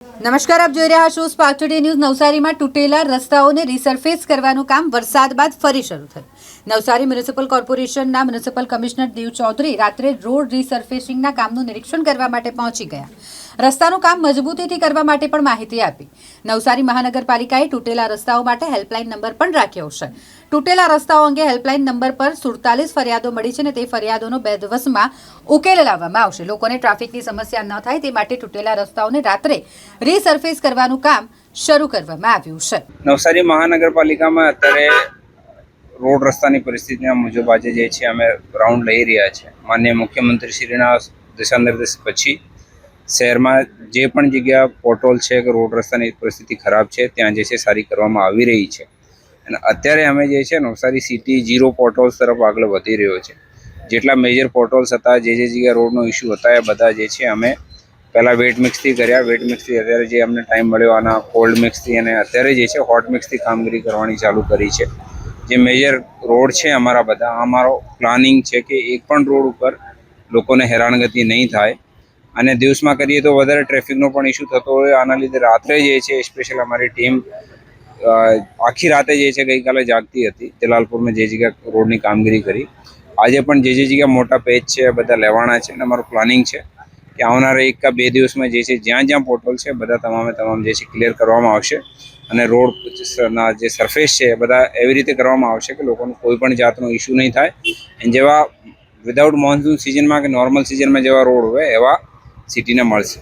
નમસ્કાર, આપ જોઈ રહ્યા છો સ્પાર્ક ટુડે ન્યૂઝ. નવસારીમાં તૂટેલા રસ્તાઓને રીસરફેસ કરવાનું કામ વરસાદ બાદ ફરી શરૂ થયું. નવસારી મ્યુનિસિપલ કોર્પોરેશનના મ્યુનિસિપલ કમિશનર દેવ ચૌધરી રાત્રે રોડ રીસરફેસિંગના કામનું નિરીક્ષણ કરવા માટે પહોંચી ગયા. રસ્તાનું કામ મજબૂતીથી કરવા માટે પણ માહિતી આપી. નવસારી મહાનગરપાલિકાએ તૂટેલા રસ્તાઓ માટે હેલ્પલાઇન નંબર પણ રાખ્યો છે. તૂટેલા રસ્તાઓ અંગે હેલ્પલાઇન નંબર પર સુડતાલીસ ફરિયાદો મળી છે અને તે ફરિયાદોનો બે દિવસમાં ઉકેલ લાવવામાં આવશે. લોકોને ટ્રાફિકની સમસ્યા ન થાય તે માટે તૂટેલા રસ્તાઓને રાત્રે રીસરફેસ કરવાનું કામ શરૂ કરવામાં આવ્યું છે. નવસારી મહાનગરપાલિકામાં અત્યારે રોડ રસ્તાની પરિસ્થિતિના મુજબ આજે જે છે અમે રાઉન્ડ લઈ રહ્યા છે. માન્ય મુખ્યમંત્રીશ્રીના દિશાનિર્દેશ પછી શહેરમાં જે પણ જગ્યા પોટોલ છે કે રોડ રસ્તાની પરિસ્થિતિ ખરાબ છે, ત્યાં જે છે સારી કરવામાં આવી રહી છે. અને અત્યારે અમે જે છે નવસારી સિટી જીરો પોટોલ્સ તરફ આગળ વધી રહ્યો છે. જેટલા મેજર પોટોલ્સ હતા, જે જે જગ્યા રોડનો ઇસ્યુ હતા, એ બધા જે છે અમે પહેલાં વેટ મિક્સથી કર્યા. વેટ મિક્સથી અત્યારે જે અમને ટાઈમ મળ્યો આના કોલ્ડ મિક્સથી અને અત્યારે જે છે હોટ મિક્સથી કામગીરી કરવાની ચાલુ કરી છે. જે મેજર રોડ છે અમારા બધા, અમારો પ્લાનિંગ છે કે એક પણ રોડ ઉપર લોકોને હેરાનગતિ નહીં થાય. અને દિવસમાં કરીએ તો વધારે ટ્રાફિકનો પણ ઇશ્યુ થતો હોય. આના લીધે રાત્રે જે છે સ્પેશિયલ અમારી ટીમ આખી રાતે જે છે, ગઈકાલે જાગતી હતી. જલાલપુરમાં જે જગ્યા રોડની કામગીરી કરી. આજે પણ જે જે જગ્યા મોટા પેચ છે, બધા લેવાના છે અને અમારું પ્લાનિંગ છે કે આવનારા એક કા બે દિવસમાં જે છે, જ્યાં જ્યાં પોર્ટલ છે, બધા તમામે તમામ જે છે ક્લિયર કરવામાં આવશે. અને રોડ ના જે સરફેસ છે બધા એવી રીતે કરવામાં આવશે કે લોકોને કોઈ પણ જાતનો ઇશ્યુ નહીં થાય. અને જેવા વિધાઉટ મોન્સૂન સિઝનમાં કે નોર્મલ સિઝનમાં જેવા રોડ હોય, એવા સિટીને મળશે.